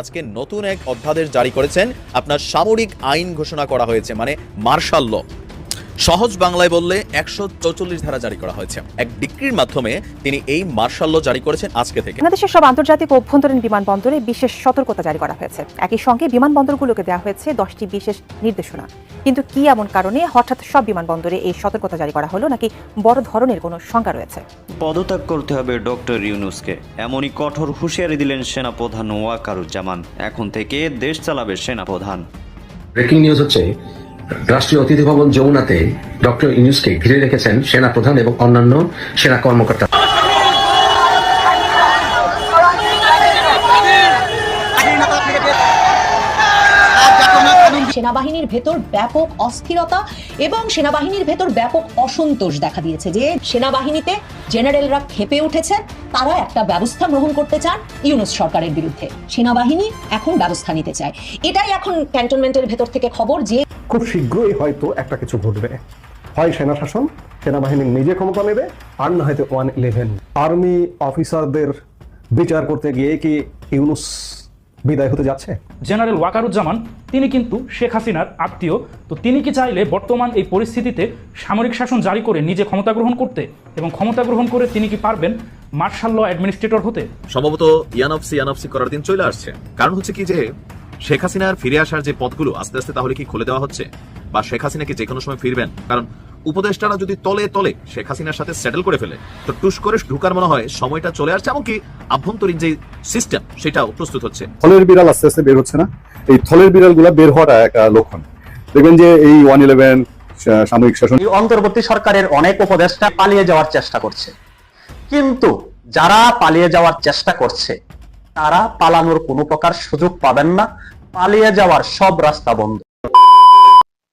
আজকে নতুন এক অধ্যাদেশ জারি করেছেন। আপনার সামরিক আইন ঘোষণা করা হয়েছে মানে মার্শাল ল। সহজ বাংলায় বললে একশো চৌচল্লিশ ধারা জারি করা হয়েছে। এক ডিক্রির মাধ্যমে তিনি এই মার্শাল ল জারি করেছেন আজকে থেকে। বাংলাদেশের সব আন্তর্জাতিক অভ্যন্তরীণ বিমানবন্দরে বিশেষ সতর্কতা জারি করা হয়েছে। একই সঙ্গে বিমানবন্দরগুলোকে দেওয়া হয়েছে দশটি বিশেষ নির্দেশনা। কিন্তু কি এমন কারণে হঠাৎ সব বিমানবন্দরে এই সতর্কতা জারি করা হলো নাকি বড় ধরনের কোনো শঙ্কা রয়েছে? পদত্যাগ করতে হবে ডক্টর ইউনুসকে। এমনই কঠোর হুঁশিয়ারি দিলেন সেনাপ্রধান ওয়াকারুজ্জামান। এখন থেকে দেশ চালাবে সেনাপ্রধান। ব্রেকিং নিউজ হচ্ছে রাষ্ট্রীয় অতিথি ভবন যমুনাতে ডক্টর ইউনুসকে ঘিরে রেখেছেন সেনা প্রধান এবং অন্যান্য সেনা কর্মকর্তা। সেনাবাহিনীর ভেতর ব্যাপক অস্থিরতা এবং সেনাবাহিনীর ভেতর ব্যাপক অসন্তোষ দেখা দিয়েছে যে সেনাবাহিনীতে জেনারেলরা ক্ষেপে উঠেছেন তারা একটা ব্যবস্থা গ্রহণ করতে চান ইউনুস সরকারের বিরুদ্ধে। সেনাবাহিনী এখন ব্যবস্থা নিতে চায়। এটাই এখন ক্যান্টনমেন্টের ভেতর থেকে খবর যে খুব শীঘ্রই হয়তো একটা কিছু ঘটবে। হয় সেনা শাসন, সেনাবাহিনী নিজে ক্ষমতা নেবে, আর না হয়তো ওয়ান ইলেভেন। আর্মি অফিসারদের বিচার করতে গিয়ে কি ইউনুস বিদায় হতে যাচ্ছে। জেনারেল ওয়াকারুজ্জামান তিনি কিন্তু শেখ হাসিনার আত্মীয় তো তিনি কি চাইলে বর্তমান এই পরিস্থিতিতে সামরিক শাসন জারি করে নিজে ক্ষমতা গ্রহণ করতে এবং ক্ষমতা গ্রহণ করে তিনি কি পারবেন মার্শাল ল অ্যাডমিনিস্ট্রেটর হতে? সম্ভবত ইয়ানফসি ইয়ানফসি করার দিন চলে আসছে। কারণ হচ্ছে কি যে শেখ হাসিনার ফিরে আসার যে পথগুলো আস্তে আস্তে তাহলে কি খুলে দেওয়া হচ্ছে? বা শেখ হাসিনা কি যে কোনো সময় ফিরবেন? কারণ উপদেষ্টারা যদি তলে তলে শেখ হাসিনার সাথে সেটেল করে ফেলে তো টুস করে ঢুকার মনে হয় সময়টা চলে আসছে এমনকি আভ্যন্তরীণ যে সিস্টেম সেটাও প্রস্তুত হচ্ছে। থলের বিড়াল আস্তে আস্তে বের হচ্ছে না। এই থলের বিড়ালগুলো বের হওয়ার একটা লক্ষণ। দেখবেন যে এই ওয়ান ইলেভেন সামরিক শাসন অন্তর্বর্তী সরকারের অনেক উপদেষ্টা পালিয়ে যাওয়ার চেষ্টা করছে। কিন্তু যারা পালিয়ে যাওয়ার চেষ্টা করছে তারা পালানোর কোনো প্রকার সুযোগ পাবেন না। পালিয়ে যাওয়ার সব রাস্তা বন্ধ।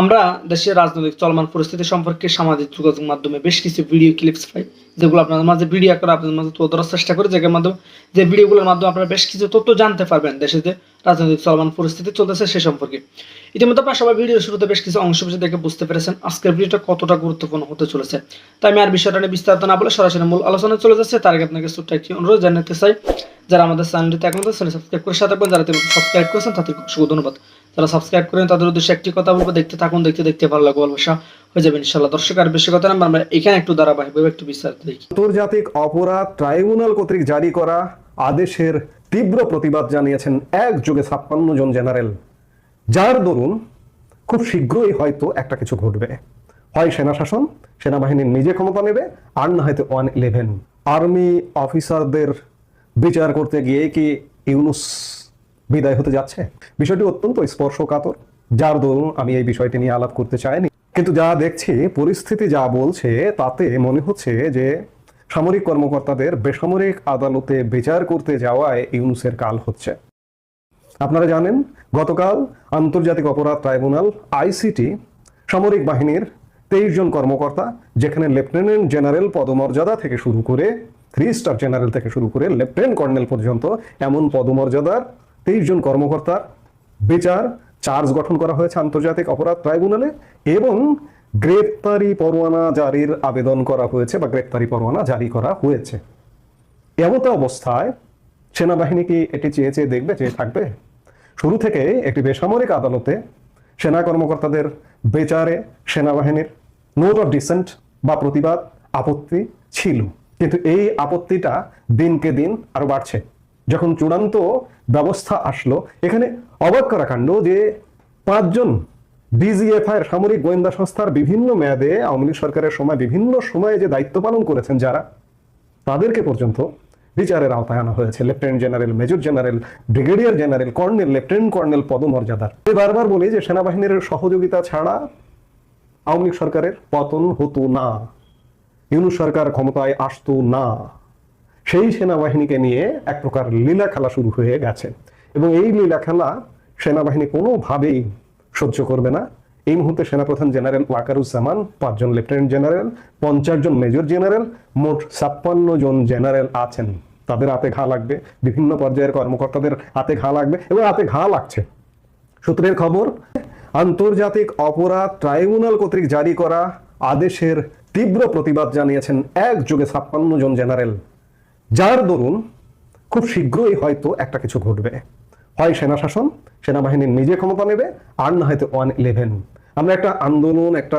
আমরা দেশের রাজনৈতিক চলমান পরিস্থিতি সম্পর্কে সামাজিক যোগাযোগ মাধ্যমে বেশ কিছু ভিডিও ক্লিপস পাই, যেগুলো আপনাদের মাঝে ভিডিও করে আপনাদের মাঝে তুলে ধরার চেষ্টা করি যেগুলোর মাধ্যমে যে ভিডিওগুলোর মাধ্যমে আপনারা বেশ কিছু তথ্য জানতে পারবেন দেশে যে রাজনৈতিক চলমান পরিস্থিতি চলতেছে সে সম্পর্কে। ইতিমধ্যে আপনারা সবাই ভিডিও শুরুতে বেশ কিছু অংশ বিশেষ দেখে বুঝতে পেরেছেন আজকের ভিডিওটা কতটা গুরুত্বপূর্ণ হতে চলেছে। তাই আমি আর বিষয়টা নিয়ে বিস্তারিত না বলে সরাসরি মূল আলোচনায় চলে যাচ্ছে। তার আগে আপনাকে ছোট্ট একটি অনুরোধ জানাতে চাই, যারা আমাদের চ্যানেলটিতে এখন চ্যানেল সাবস্ক্রাইব করে সাথে যারা সাবস্ক্রাইব করেছেন তাদেরকে অসংখ্য ধন্যবাদ। যারা সাবস্ক্রাইব করেন, তাদের উদ্দেশ্যে একটি কথা বলব, দেখতে থাকুন, দেখতে দেখতে ভালো লাগবে ভালোবাসা হয়ে যাবে ইনশাল্লাহ দর্শক, আর বেশি কথা আমরা এখানে একটু ধারাবাহিকভাবে একটু বিস্তারিত দেখি। আন্তর্জাতিক অপরাধ ট্রাইব্যুনাল কর্তৃক জারি করা আদেশের তীব্র প্রতিবাদ জানিয়েছেন একযোগে ছাপ্পান্ন জন জেনারেল। যার দরুন খুব শীঘ্রই হয়তো একটা কিছু ঘটবে। হয় সেনা শাসন সেনাবাহিনীর নিজে ক্ষমতা নেবে, আর না হয়তো ওয়ান ইলেভেন। আর্মি অফিসারদের বিচার করতে গিয়ে কি ইউনুস বিদায় হতে যাচ্ছে? বিষয়টি অত্যন্ত স্পর্শকাতর। যার দরুন আমি এই বিষয়টি নিয়ে আলাপ করতে চাইনি। কিন্তু যা দেখছি, পরিস্থিতি যা বলছে, তাতে মনে হচ্ছে যে সামরিক কর্মকর্তাদের বেসামরিক আদালতে বিচার করতে যাওয়ায় ইউনুসের কাল হচ্ছে। আপনারা জানেন, গতকাল আন্তর্জাতিক অপরাধ ট্রাইব্যুনাল, আইসিটি, সামরিক বাহিনীর তেইশ জন কর্মকর্তা, যেখানে লেফটেন্যান্ট জেনারেল পদমর্যাদা থেকে শুরু করে, থ্রি স্টার জেনারেল থেকে শুরু করে লেফটেন্যান্ট কর্নেল পর্যন্ত এমন পদমর্যাদার তেইশ জন কর্মকর্তার বিচার চার্জ গঠন করা হয়েছে আন্তর্জাতিক অপরাধ ট্রাইব্যুনালে এবং গ্রেপ্তারি পরোয়ানা জারির আবেদন করা হয়েছে বা গ্রেপ্তারি পরোয়ানা জারি করা হয়েছে। এমতো অবস্থায় সেনাবাহিনী কি এটি চেয়ে চেয়ে দেখবে, চেয়ে থাকবে? শুরু থেকে একটি বেসামরিক আদালতে সেনা কর্মকর্তাদের বেচারে সেনাবাহিনীর নোট অফ ডিসেন্ট বা প্রতিবাদ, আপত্তি ছিল। কিন্তু এই আপত্তিটা দিনকে দিন আরও বাড়ছে। যখন চূড়ান্ত ব্যবস্থা আসলো, এখানে অবাক করা কাণ্ড যে পাঁচজন ডিজিএফআই এর সামরিক গোয়েন্দা সংস্থার বিভিন্ন মেয়াদে আওয়ামী লীগ সরকারের সময় বিভিন্ন সময়ে যে দায়িত্ব পালন করেছেন যারা, তাদেরকে পর্যন্ত বিচারের আওতায় আনা হয়েছে। Lieutenant general major general brigadier general colonel lieutenant colonel পদমর্যাদার। আমি বারবার বলি যে সেনাবাহিনীর সহযোগিতা ছাড়া আওয়ামী লীগ সরকারের পতন হতো না। ইউনু সরকার ক্ষমতায় আসতো না। সেই সেনাবাহিনীকে নিয়ে এক প্রকার লীলা খেলা শুরু হয়ে গেছে। এবং এই লীলা খেলা সেনাবাহিনী কোনোভাবেই সহ্য করবে না। এই মুহূর্তে সেনাপ্রধান জেনারেল ওয়াকারুজ্জামান, পাঁচজন লেফটেন্যান্ট জেনারেল পঞ্চাশ জন মেজর জেনারেল, মোট ছাপ্পান্ন জন জেনারেল আছেন। তাদের হাতে ঘা লাগবে। বিভিন্ন পর্যায়ের কর্মকর্তাদের হাতে ঘা লাগবে এবং হাতে ঘা লাগছে। সূত্রের খবর, আন্তর্জাতিক অপরাধ ট্রাইব্যুনাল কর্তৃক জারি করা আদেশের তীব্র প্রতিবাদ জানিয়েছেন একযোগে ছাপ্পান্ন জন জেনারেল। যার দরুন খুব শীঘ্রই হয়তো একটা কিছু ঘটবে। হয় সেনা শাসন সেনাবাহিনী নিজে ক্ষমতা নেবে আর না হয়তো ওয়ান ইলেভেন আমরা একটা আন্দোলন, একটা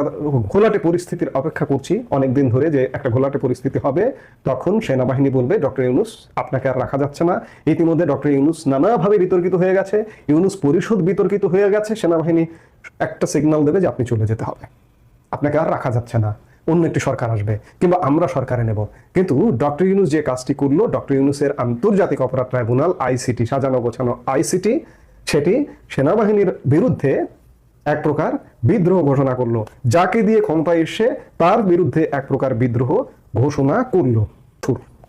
ঘোলাটে পরিস্থিতির অপেক্ষা করছি অনেকদিন ধরে যে একটা ঘোলাটে পরিস্থিতি হবে। তখন সেনাবাহিনী বলবে, ডক্টর ইউনুস, আপনাকে আর রাখা যাচ্ছে না। ইতিমধ্যে ডক্টর ইউনুস নানাভাবে বিতর্কিত হয়ে গেছে। ইউনুস পরিষদ বিতর্কিত হয়ে গেছে। সেনাবাহিনী একটা সিগন্যাল দেবে যে আপনি চলে যেতে হবে। আপনাকে আর রাখা যাচ্ছে না। অন্য একটি সরকার আসবে, কিংবা আমরা সরকারে নেব। কিন্তু ডক্টর ইউনুস যে কাজটি করল, ডক্টর ইউনুসের আন্তর্জাতিক অপরাধ ট্রাইব্যুনাল, আইসিটি, সাজানো গোছানো আইসিটি, সেটি সেনাবাহিনীর বিরুদ্ধে এক প্রকার বিদ্রোহ ঘোষণা করল। যাকে দিয়ে ক্ষমতায় এসে তার বিরুদ্ধে এক প্রকার বিদ্রোহ ঘোষণা করল।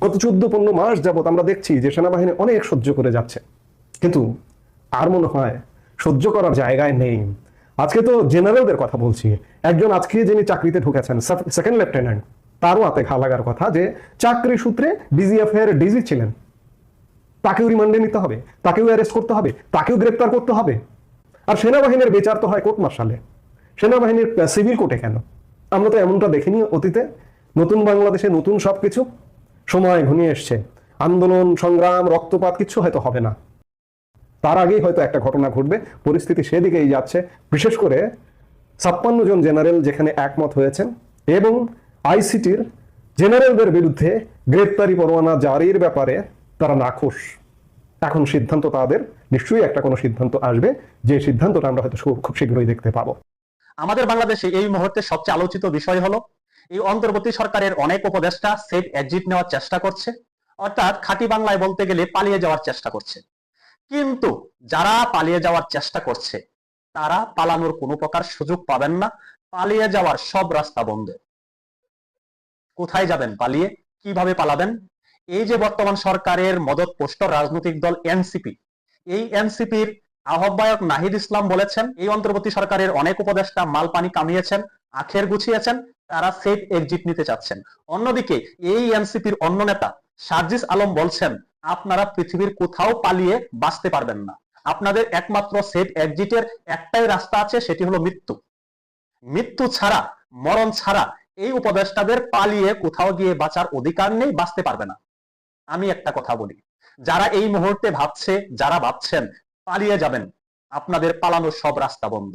গত চোদ্দ পনেরো মাস যাবত আমরা দেখছি যে সেনাবাহিনী অনেক সহ্য করে যাচ্ছে। কিন্তু আর মনে হয় সহ্য করার জায়গায় নেই। আজকে তো জেনারেলদের কথা বলছি। একজন আজকে যিনি চাকরিতে ঢুকেছেন সেকেন্ড লেফটেন্যান্ট তারও হাতে ঘা লাগার কথা যে চাকরি সূত্রে ডিজিএফ এর ডিজি ছিলেন। তাকেও রিমান্ডে নিতে হবে, তাকেও অ্যারেস্ট করতে হবে, তাকেও গ্রেপ্তার করতে হবে। আর সেনাবাহিনীর বিচার তো হয় কোর্ট মার্শালে সেনাবাহিনীর সিভিল কোর্টে কেন? আমরা তো এমনটা দেখিনি অতীতে। নতুন বাংলাদেশে নতুন সবকিছু। সময় ঘনিয়ে এসছে। আন্দোলন, সংগ্রাম, রক্তপাত কিছু হয়তো হবে না। তার আগেই হয়তো একটা ঘটনা ঘটবে, পরিস্থিতি সেদিকেই যাচ্ছে। বিশেষ করে ছাপ্পান্ন জন জেনারেল যেখানে একমত হয়েছেন এবং আইসিটির জেনারেলদের বিরুদ্ধে গ্রেপ্তারি পরোয়ানা জারির ব্যাপারে তারা নাখোশ। এখন সিদ্ধান্ত তাদের, নিশ্চয়ই একটা কোনো সিদ্ধান্ত আসবে, যে সিদ্ধান্তটা আমরা হয়তো খুব- শীঘ্রই দেখতে পাবো। আমাদের বাংলাদেশে এই মুহূর্তে সবচেয়ে আলোচিত বিষয় হলো, এই অন্তর্বর্তী সরকারের অনেক উপদেষ্টা সেফ এক্সিট নেওয়ার চেষ্টা করছে, অর্থাৎ খাঁটি বাংলায় বলতে গেলে পালিয়ে যাওয়ার চেষ্টা করছে। কিন্তু যারা পালিয়ে যাওয়ার চেষ্টা করছে, তারা পালানোর কোনো প্রকার সুযোগ পাবেন না। পালিয়ে যাওয়ার সব রাস্তা বন্ধ। কোথায় যাবেন? পালিয়ে কীভাবে পালাবেন? এই যে বর্তমান সরকারের মদত পোষ্ট রাজনৈতিক দল এনসিপি, এই এনসিপির আহ্বায়ক নাহিদ ইসলাম বলেছেন, এই অন্তর্বর্তী সরকারের অনেক উপদেষ্টা মাল পানি কামিয়েছেন, আখের গুছিয়েছেন, তারা সেফ এক্সিট নিতে চাচ্ছেন। অন্যদিকে এই এনসিপির অন্য নেতা সার্জিস আলম বলছেন আপনারা পৃথিবীর কোথাও পালিয়ে বাঁচতে পারবেন না। আপনাদের একমাত্র সেফ এক্সিটের একটাই রাস্তা আছে, সেটি হলো মৃত্যু। মৃত্যু ছাড়া, মরণ ছাড়া এই উপদেষ্টাদের পালিয়ে কোথাও গিয়ে বাঁচার অধিকার নেই, বাঁচতে পারবে না। আমি একটা কথা বলি, যারা এই মুহূর্তে ভাবছে, যারা ভাবছেন, পালিয়ে যাবেন, আপনাদের পালানোর সব রাস্তা বন্ধ।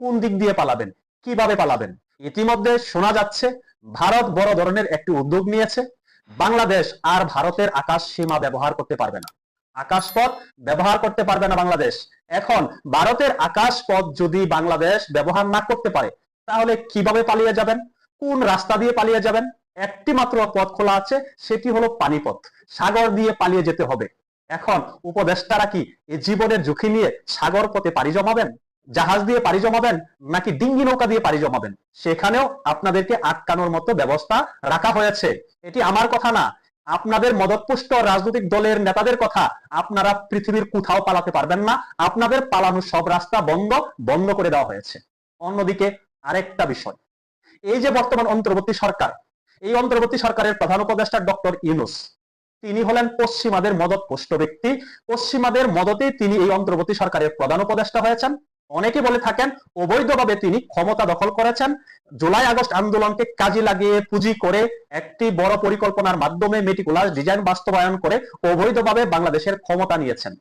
কোন দিক দিয়ে পালাবেন? কীভাবে পালাবেন? ইতিমধ্যে শোনা যাচ্ছে, ভারত বড় ধরনের একটি উদ্যোগ নিয়েছে। বাংলাদেশ আর ভারতের আকাশ সীমা ব্যবহার করতে পারবে না। আকাশপথ ব্যবহার করতে পারবে না বাংলাদেশ। এখন ভারতের আকাশপথ যদি বাংলাদেশ ব্যবহার না করতে পারে, তাহলে কীভাবে পালিয়ে যাবেন? কোন রাস্তা দিয়ে পালিয়ে যাবেন? একটি মাত্র পথ খোলা আছে, সেটি হলো পানিপথ। সাগর দিয়ে পালিয়ে যেতে হবে। এখন উপদেষ্টারা কি এই জীবনের ঝুঁকি নিয়ে সাগর পথে পাড়ি জমাবেন? জাহাজ দিয়ে পাড়ি জমাবেন নাকি ডিঙ্গি নৌকা দিয়ে পাড়ি জমাবেন? সেখানেও আপনাদেরকে আটকানোর মতো ব্যবস্থা রাখা হয়েছে। এটি আমার কথা না, আপনাদের মদতপুষ্ট রাজনৈতিক দলের নেতাদের কথা। আপনারা পৃথিবীর কোথাও পালাতে পারবেন না, আপনাদের পালানোর সব রাস্তা বন্ধ বন্ধ করে দেওয়া হয়েছে। অন্যদিকে আরেকটা বিষয়, এই যে বর্তমান অন্তর্বর্তী সরকার, এই অন্তর্বর্তী সরকারের প্রধান উপদেষ্টা ডক্টর ইউনুস, তিনি হলেন পশ্চিমাদের মদত পুষ্ট ব্যক্তি। পশ্চিমাদের মদতে তিনি এই অন্তর্বর্তী সরকারের প্রধান উপদেষ্টা হয়েছেন। অনেকে বলে থাকেন, অবৈধভাবে তিনি ক্ষমতা দখল করেছেন। জুলাই আগস্ট আন্দোলনকে কাজে লাগিয়ে পুঁজি করে একটি বড় পরিকল্পনার মাধ্যমে মেটিকুলাস ডিজাইন বাস্তবায়ন করে অবৈধভাবে বাংলাদেশের ক্ষমতা নিয়েছেন।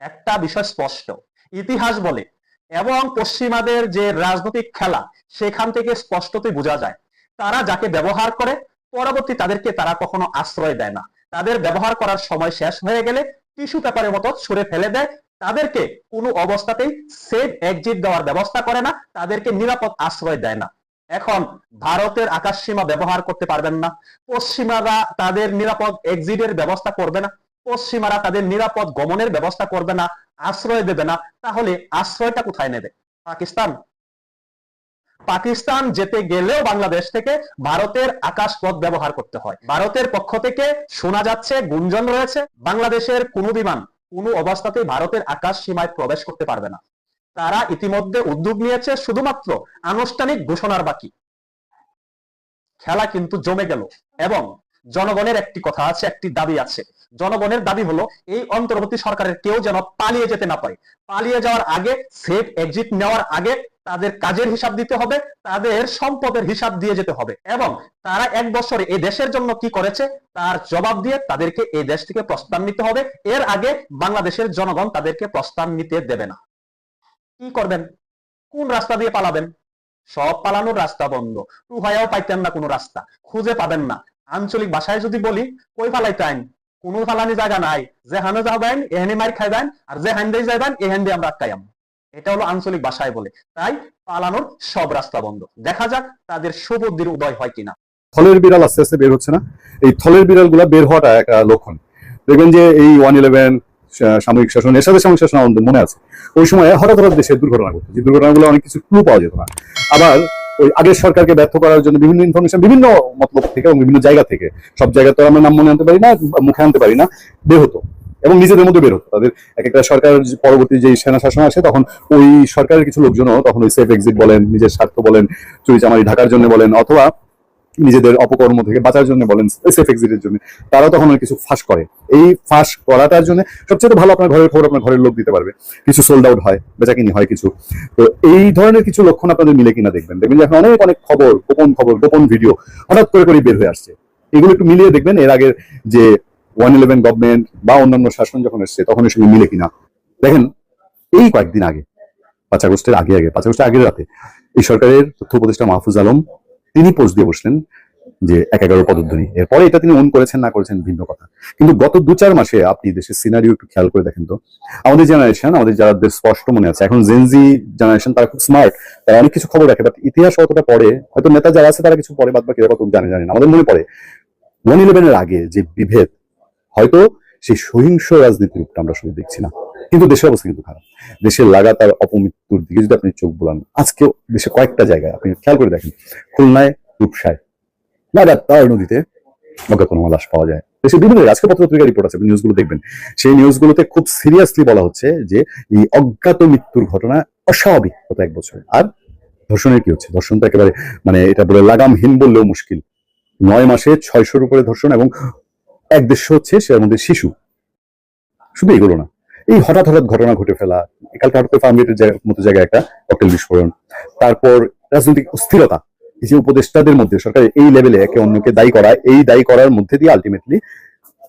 একটা বিষয় স্পষ্ট, ইতিহাস বলে, এবং পশ্চিমাদের যে রাজনৈতিক খেলা, সেখান থেকে স্পষ্টতই বোঝা যায়। তারা যাকে ব্যবহার করে, পরবর্তী তাদেরকে তারা কখনো আশ্রয় দেয় না। তাদের ব্যবহার করার সময় শেষ হয়ে গেলে টিস্যু পেপারের মতো ছুঁড়ে ফেলে দেয়। তাদেরকে কোনো অবস্থাতেই সেফ এক্সিট দেওয়ার ব্যবস্থা করে না, তাদেরকে নিরাপদ আশ্রয় দেয় না। এখন ভারতের আকাশ সীমা ব্যবহার করতে পারবেন না। পশ্চিমারা তাদের নিরাপদ এক্সিটের ব্যবস্থা করবে না। পশ্চিমারা তাদের নিরাপদ গমনের ব্যবস্থা করবে না, আশ্রয় দেবে না। তাহলে আশ্রয়টা কোথায় নেবে? পাকিস্তান পাকিস্তান যেতে গেলেও বাংলাদেশ থেকে ভারতের আকাশ পথ ব্যবহার করতে হয়। ভারতের পক্ষ থেকে শোনা যাচ্ছে, গুঞ্জন রয়েছে, বাংলাদেশের কোনো বিমান কোনো অবস্থাতেই ভারতের আকাশ সীমায় প্রবেশ করতে পারবে না। তারা ইতিমধ্যে উদ্যোগ নিয়েছে, শুধুমাত্র আনুষ্ঠানিক ঘোষণার বাকি। খেলা কিন্তু জমে গেল এবং জনগণের একটি কথা আছে, একটি দাবি আছে। জনগণের দাবি হলো, এই অন্তর্বর্তী সরকারের কেউ যেন পালিয়ে যেতে না পারে। পালিয়ে যাওয়ার আগে সেফ এক্সিট নেওয়ার আগে তাদের কাজের হিসাব দিতে হবে, তাদের সম্পদের হিসাব দিয়ে যেতে হবে। এবং তারা এক বছরে এই দেশের জন্য কি করেছে? তার জবাব দিয়ে তাদেরকে এই দেশ থেকে প্রস্থান নিতে হবে। এর আগে বাংলাদেশের জনগণ তাদেরকে প্রস্থান নিতে দেবে না। কি করবেন? কোন রাস্তা দিয়ে পালাবেন? সব পালানোর রাস্তা বন্ধ। টু হয়েও পাইতেন না কোনো রাস্তা। খুঁজে পাবেন না। আঞ্চলিক ভাষায় যদি বলি, কই ফালাইতেন কোনো ফালানি জায়গা নাই। যে হানে যাবেন এহানি মার খাইবেন। আর যে হান দিয়ে যাবেন এহান দিয়ে আমরা আটকাইম এটা হলো আঞ্চলিক ভাষায় বলে। তাই পালানোর সব রাস্তা বন্ধ। দেখা যাক তাদের সুবুদ্ধির উদয় হয় কিনা। থলের বিড়াল আস্তে আস্তে বের হচ্ছে না। এই থলের বিড়ালগুলা বের হওয়াটা একটা লক্ষণ। দেখবেন যে এই ওয়ান ইলেভেন সামরিক শাসন এর সাথে সামরিক শাসন আমাদের মনে আছে। ওই সময় হঠাৎ হঠাৎ দেশে দুর্ঘটনা ঘটতো যে দুর্ঘটনাগুলো অনেক কিছু ক্লু পাওয়া যেত না। আবার ওই আগের সরকারকে ব্যর্থ করার জন্য বিভিন্ন ইনফরমেশন বিভিন্ন মতলব থেকে এবং বিভিন্ন জায়গা থেকে, সব জায়গা তো আমরা নাম মনে আনতে পারি না, মুখে আনতে পারি না, বের হতো। এবং নিজেদের মধ্যে বের। হতো তাদের এক একটা সরকার পরবর্তী যে সেনা শাসন আসে, তখন ওই সরকারের কিছু লোকজনও তখন ওই সেফ এক্সিট বলেন, নিজের স্বার্থ বলেন, চুরি চামারি ঢাকার জন্য বলেন, অথবা নিজেদের অপকর্ম থেকে বাঁচার জন্য বলেন সেফ এক্সিটের জন্য তারা তখন অনেক কিছু ফাঁস করে। এই ফাঁস করাটার জন্য সবচেয়ে ভালো আপনার ঘরের খবর আপনার ঘরের লোক দিতে পারবে। কিছু সোল্ড আউট হয়, বেচাকিনি হয় কিছু। তো এই ধরনের কিছু লক্ষণ আপনাদের মিলে কিনা দেখবেন। দেখবেন এখন অনেক অনেক খবর, গোপন খবর, গোপন ভিডিও হঠাৎ করে করে বের হয়ে আসছে। এগুলো একটু মিলিয়ে দেখবেন, এর আগের যে ওয়ান ইলেভেন গভর্নমেন্ট বা অন্যান্য শাসন যখন এসছে তখন এর সঙ্গে মিলে কিনা। দেখেন, এই কয়েকদিন আগে, পাঁচ আগস্টের আগে আগে, পাঁচ আগস্টের আগের রাতে, এই সরকারের তথ্য উপদেষ্টা মাহফুজ আলম, তিনি পোস্ট দিয়ে বসলেন যে এক এগারো পদধ্বনি। এরপরে এটা তিনি অন করেছেন, না করেছেন, ভিন্ন কথা। কিন্তু গত দু চার মাসে আপনি দেশের সিনারিও একটু খেয়াল করে দেখেন তো, আমাদের জেনারেশন আমাদের যাদের স্পষ্ট মনে আছে, এখন জেনজি জেনারেশন তারা খুব স্মার্ট তারা অনেক কিছু খবর রাখে বাট ইতিহাস অতটা পড়ে, হয়তো নেতা যারা আছে তারা কিছু পরে বাদ বাকি কত জানে জানে না, আমাদের মনে পড়ে। ওয়ান ইলেভেনের আগে যে বিভেদ হয়তো সেই সহিংস রাজনীতির রূপটা আমরা শুধু দেখছি না। কিন্তু দেশের অবস্থা কিন্তু খারাপ। দেশের লাগাতার অপমৃত্যুর দিকে যদি আপনি চোখ বোলান, আজকেও দেশে কয়েকটা জায়গায় আপনি খেয়াল করে দেখেন, খুলনায় রূপসায় লাগাতার নদীতে অজ্ঞাতন লাশ পাওয়া যায়। দেশের বিভিন্ন আজকে পত্র পত্রিকা রিপোর্ট আছে নিউজগুলো দেখবেন। সেই নিউজগুলোতে খুব সিরিয়াসলি বলা হচ্ছে যে, এই অজ্ঞাত মৃত্যুর ঘটনা অস্বাভাবিক গত এক বছরে। আর ধর্ষণের কি হচ্ছে? ধর্ষণ তো একেবারে মানে এটা বলে লাগামহীন বললেও মুশকিল। নয় মাসে ছয়শোর উপরে ধর্ষণ এবং এক দেশ হচ্ছে, সে মধ্যে শিশু। শুধু এগুলো না। এই হঠাৎ হঠাৎ ঘটনা ঘটে ফেলা কালকে হঠাৎ করে ফার্মগেটের মতো জায়গায় একটা ককটেল বিস্ফোরণ। তারপর রাজনৈতিক অস্থিরতা। এই যে উপদেষ্টাদের মধ্যে, সরকারের এই লেভেলে একে অন্যকে দায়ী করা, এই দায়ী করার মধ্যে দিয়ে আলটিমেটলি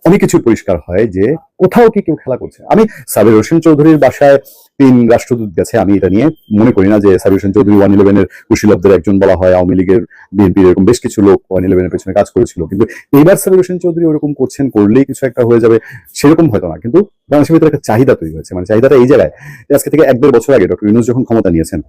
অনেক কিছু পরিষ্কার হয় যে কোথাও কি কেউ খেলা করছে। আমি সাবির হোসেন চৌধুরীর বাসায় তিন রাষ্ট্রদূত গেছে, আমি এটা নিয়ে মনে করি না যে সাবির হোসেন চৌধুরী ওয়ান ইলেভেনের কুশীলবদের একজন বলা হয়, আওয়ামী লীগের বিএনপির এরকম বেশ কিছু লোক ওয়ান ইলেভেনের পেছনে কাজ করেছিল। কিন্তু এইবার সাবির হোসেন চৌধুরী ওরকম করছেন, করলেই কিছু একটা হয়ে যাবে, সেরকম হয়তো না। কিন্তু বাংলাদেশের ভিতরে একটা চাহিদা তৈরি হয়েছে। মানে চাহিদাটা এই জায়গায় আজকে থেকে এক দেড় বছর আগে ডক্টর ইউনুস যখন ক্ষমতা নিয়েছেন,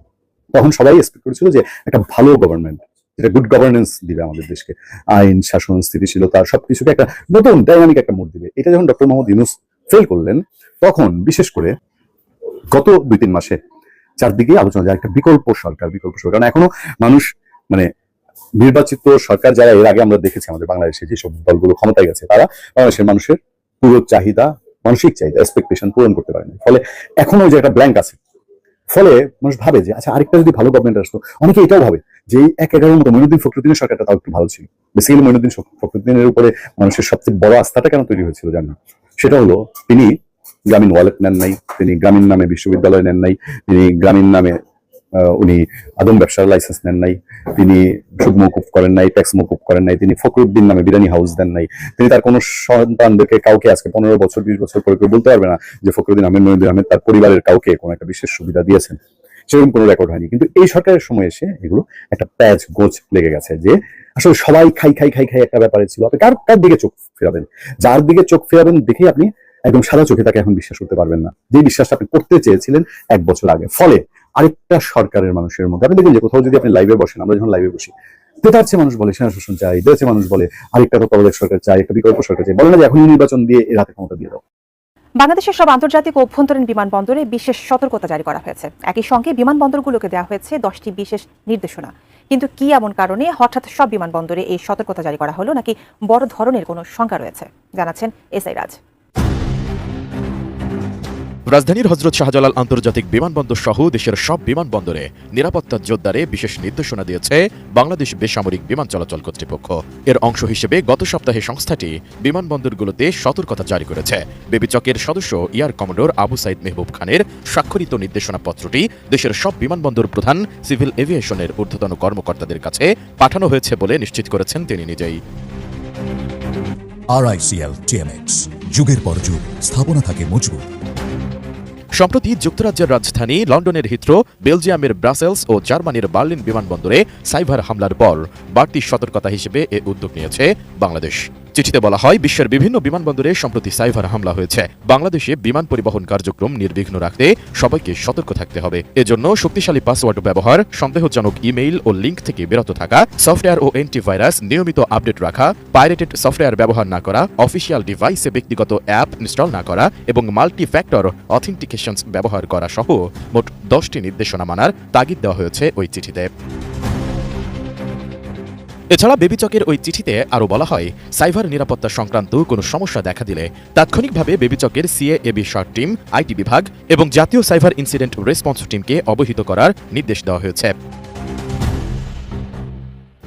তখন সবাই এক্সপেক্ট করেছিল যে একটা ভালো গভর্নমেন্ট যেটা গুড গভর্নেন্স দিবে আমাদের দেশকে। আইন, শাসন, স্থিতিশীলতা, সবকিছুকে একটা নতুন ডাইনামিক একটা মোড় দিবে। এটা যখন ডক্টর মোহাম্মদ ইউনুস ফেল করলেন, তখন বিশেষ করে গত দুই তিন মাসে চারদিকে আলোচনা যায় একটা বিকল্প সরকার বিকল্প সরকার। কারণ এখনও মানুষ মানে নির্বাচিত সরকার যারা, এর আগে আমরা দেখেছি আমাদের বাংলাদেশে যেসব দলগুলো ক্ষমতায় গেছে, তারা বাংলাদেশের মানুষের পুরো চাহিদা, মানসিক চাহিদা এক্সপেকটেশন পূরণ করতে পারেনি। ফলে এখনও যে একটা ব্ল্যাঙ্ক আছে। ফলে মানুষ ভাবে যে আচ্ছা আরেকটা যদি ভালো গভর্নমেন্ট আসতো, অনেকে এটাও ভাবে। যে এক এগারোর মতো মইনুদ্দিন ফখরুদ্দিনের সরকারটা তাও একটু ভালো ছিল। বেসিক্যালি মইনুদ্দিন ফখরুদ্দিনের উপরে মানুষের সবচেয়ে বড় আস্থাটা কেন তৈরি হয়েছিল জানেন সেটা হলো তিনি গ্রামীণ ওয়ালেট নেন নাই, তিনি গ্রামীণ নামে বিশ্ববিদ্যালয় নেন নাই, তিনি গ্রামীণ নামে উনি আদম ব্যবসার লাইসেন্স নেন নাই, তিনি সুদ মকুব করেন নাই ট্যাক্স মকুব করেন নাই, তিনি ফখরুদ্দিন নামে বিরিয়ানি হাউস দেন নাই, তিনি তার কোনো সন্তানদেরকে কাউকে আজকে পনেরো বছর, বিশ বছর পরে বলতে পারবে না যে ফখরুদ্দিন আহমেদ মহিউদ্দিন আহমেদ তার পরিবারের কাউকে কোনো একটা বিশেষ সুবিধা দিয়েছেন। সেরকম কোনো রেকর্ড হয়নি। কিন্তু এই সরকারের সময় এসে এগুলো একটা প্যাচ গোছ লেগে গেছে যে আসলে সবাই খাই খাই খাই খাই একটা ব্যাপারে ছিল। আপনি কার কার দিকে চোখ ফেরাবেন? যার দিকে চোখ ফেরাবেন দেখেই আপনি একদম সাদা চোখে তাকে এখন বিশ্বাস করতে পারবেন না। যে বিশ্বাসটা আপনি করতে চেয়েছিলেন এক বছর আগে। ফলে আরেকটা সরকারের মানুষের মধ্যে, আপনি দেখবেন যে কোথাও যদি আপনি লাইভে বসেন, আমরা যখন লাইভে বসি চেয়ে মানুষ বলে সেনা শাসন চাই বেড়েছে মানুষ বলে আরেকটা তত্ত্বাবধায়ক সরকার চাই, একটা বিকল্প সরকার চাই, বলে না যে এখনই নির্বাচন দিয়ে এর হাতে ক্ষমতা দিয়ে দাও। বাংলাদেশের সব আন্তর্জাতিক অভ্যন্তরীণ বিমানবন্দরে বিশেষ সতর্কতা জারি করা হয়েছে। একই সঙ্গে বিমানবন্দরগুলোকে দেওয়া হয়েছে দশটি বিশেষ নির্দেশনা। কিন্তু কি এমন কারণে হঠাৎ সব বিমানবন্দরে এই সতর্কতা জারি করা হলো নাকি বড় ধরনের কোনো সংখ্যা রয়েছে? জানাচ্ছেন এস আই রাজ। রাজধানীর হজরত শাহজালাল আন্তর্জাতিক বিমানবন্দর সহ দেশের সব বিমানবন্দরে নিরাপত্তা জোরদারে বিশেষ নির্দেশনা দিয়েছে বাংলাদেশ বেসামরিক বিমান চলাচল কর্তৃপক্ষ। এর অংশ হিসেবে গত সপ্তাহে সংস্থাটি বিমানবন্দরগুলোতে সতর্কতা জারি করেছে। বেবিচকের সদস্য এয়ার কমোডোর আবু সাইদ মেহবুব খানের স্বাক্ষরিত নির্দেশনাপত্রটি দেশের সব বিমানবন্দর প্রধান সিভিল এভিয়েশনের ঊর্ধ্বতন কর্মকর্তাদের কাছে পাঠানো হয়েছে বলে নিশ্চিত করেছেন তিনি নিজেই। আরআইসিএল টিএমএক্স যুগের পর যুগ, স্থাপনা থাকে মজবুত। সম্প্রতি যুক্তরাজ্যের রাজধানী লন্ডনের হিথ্রো, বেলজিয়ামের ব্রাসেলস ও জার্মানির বার্লিন বিমানবন্দরে সাইবার হামলার পর বাড়তি সতর্কতা হিসেবে এ উদ্যোগ নিয়েছে বাংলাদেশ। চিঠিতে বলা হয়, বিশ্বের বিভিন্ন বিমানবন্দরে সম্প্রতি সাইবার হামলা হয়েছে। বাংলাদেশে বিমান পরিবহন কার্যক্রম নির্বিঘ্ন রাখতে সবাইকে সতর্ক থাকতে হবে। এজন্য শক্তিশালী পাসওয়ার্ড ব্যবহার, সন্দেহজনক ইমেইল ও লিঙ্ক থেকে বিরত থাকা, সফটওয়্যার ও অ্যান্টিভাইরাস নিয়মিত আপডেট রাখা পাইরেটেড সফটওয়্যার ব্যবহার না করা অফিসিয়াল ডিভাইসে ব্যক্তিগত অ্যাপ ইনস্টল না করা এবং মাল্টি ফ্যাক্টর অথেন্টিকেশনস ব্যবহার করা সহ মোট দশটি নির্দেশনা মানার তাগিদ দেওয়া হয়েছে ওই চিঠিতে। এছাড়া বেবিচকের ওই চিঠিতে আরও বলা হয়, সাইবার নিরাপত্তা সংক্রান্ত কোনো সমস্যা দেখা দিলে তাৎক্ষণিকভাবে বেবিচকের C A A B short team, I T বিভাগ এবং জাতীয় সাইবার ইনসিডেন্ট রেসপন্স টিমকে অবহিত করার নির্দেশ দেওয়া হয়েছে।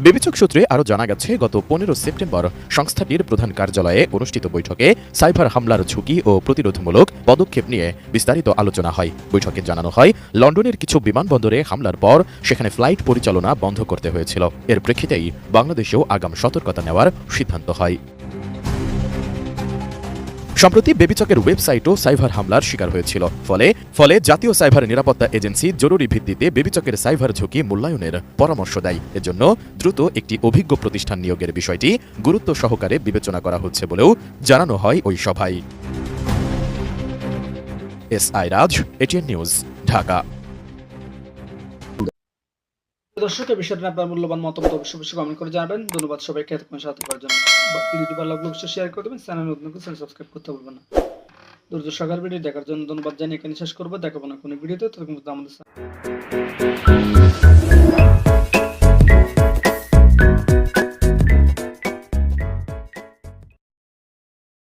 বেবিচক সূত্রে আরও জানা গেছে, গত পনেরো সেপ্টেম্বর সংস্থাটির প্রধান কার্যালয়ে অনুষ্ঠিত বৈঠকে সাইবার হামলার ঝুঁকি ও প্রতিরোধমূলক পদক্ষেপ নিয়ে বিস্তারিত আলোচনা হয়। বৈঠকে জানানো হয়, লন্ডনের কিছু বিমানবন্দরে হামলার পর সেখানে ফ্লাইট পরিচালনা বন্ধ করতে হয়েছিল। এর প্রেক্ষিতেই বাংলাদেশেও আগাম সতর্কতা নেওয়ার সিদ্ধান্ত হয়। সম্প্রতি বেবিচকের ওয়েবসাইটও সাইবার হামলার শিকার হয়েছিল। ফলে ফলে জাতীয় সাইবার নিরাপত্তা এজেন্সি জরুরি ভিত্তিতে বেবিচকের সাইবার ঝুঁকি মূল্যায়নের পরামর্শ দেয়। এজন্য দ্রুত একটি অভিজ্ঞ প্রতিষ্ঠান নিয়োগের বিষয়টি গুরুত্ব সহকারে বিবেচনা করা হচ্ছে বলেও জানানো হয় ওই সভায়। S I Raj, A T N news, Dhaka. দর্শক এই বিষয়টা আপনার মূল্যবান মতামত অবশ্যই অবশ্যই কমেন্ট করে জানাবেন। ধন্যবাদ সবাইকে এতক্ষণ সাথে করার জন্য। ভিডিওটি ভালো লাগলে অবশ্যই শেয়ার করে দেবেন। চ্যানেল নতুন চ্যানেল সাবস্ক্রাইব করতে ভুলবেন না। দুর্য সকাল ভিডিও দেখার জন্য ধন্যবাদ জানিয়ে এখানে শেষ করব। দেখাবো না কোনো ভিডিওতে তখন আমাদের